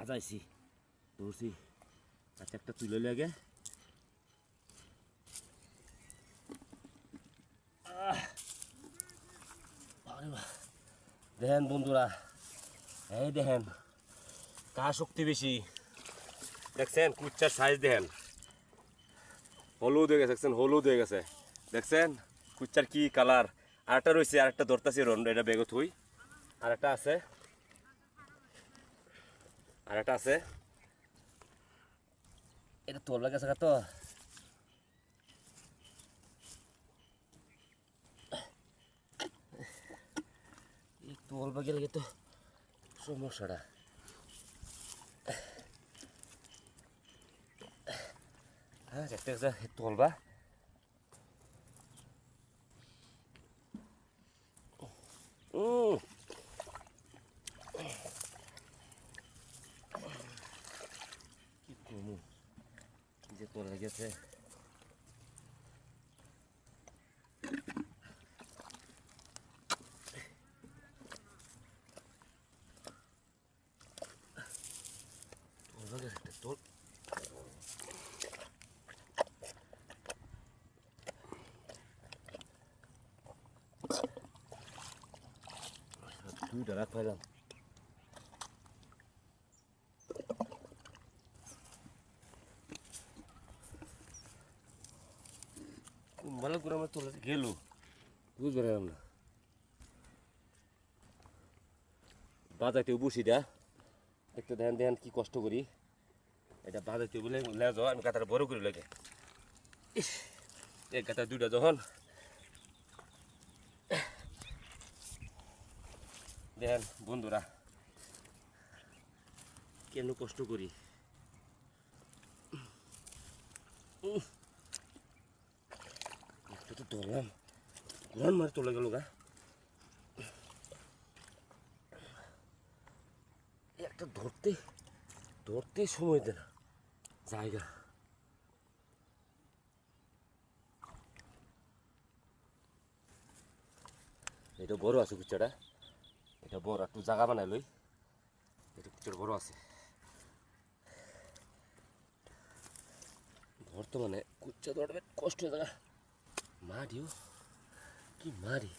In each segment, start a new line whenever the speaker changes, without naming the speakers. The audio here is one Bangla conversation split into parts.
আজাইছি ধরছি। আচ্ছা একটা তুলে লাগে দেখেন বন্ধুরা, এই দেখেন, কার শক্তি বেশি? দেখছেন কুচ্চার সাইজ দেখেন। হলুদ হয়ে গেছে, দেখছেন, হলুদ হয়ে গেছে। দেখছেন কুচ্চার কি কালার আরেকটা রয়েছে আরেকটা ধরতাছি, রন, এটা বেগত হই। আরেকটা আছে। আরেকটা আছে। এটা তোর লাগে তো। এই তোলবা গেলে তো। সমস্যাটা। হ্যাঁ একটা একটা তোলবা উম কি করব কি যে তোলা গেছে তোলা গেছে একটা তোল দুইটা রাত পাইলাম ভালো করে আমার তোলা গেল পারলাম না বাজাইতেও বসি দা একটু ধ্যান ধ্যান কি কষ্ট করি এটা বাজাইতে বলে লেজ আমি কাতার বড় করে লাগে এই কাতার দুইটা যখন দেখেন বন্ধুরা কেন কষ্ট করি ধরলাম ঘুরান মারে চলে গেল গা ধরতে ধরতে সময় দে না জায়গা বড় আছে কুচ্চাটা এটা বড় একটু জায়গা বানাই লই এটা কুচুর বড় আছে বর্তমানে কুচ্চা দৌড়াবে কষ্ট জায়গা মারিও কি মারি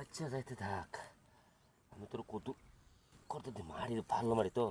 আচ্ছা যাইতে থাক আমি তোর কত করতে মারি ভালো মারি তো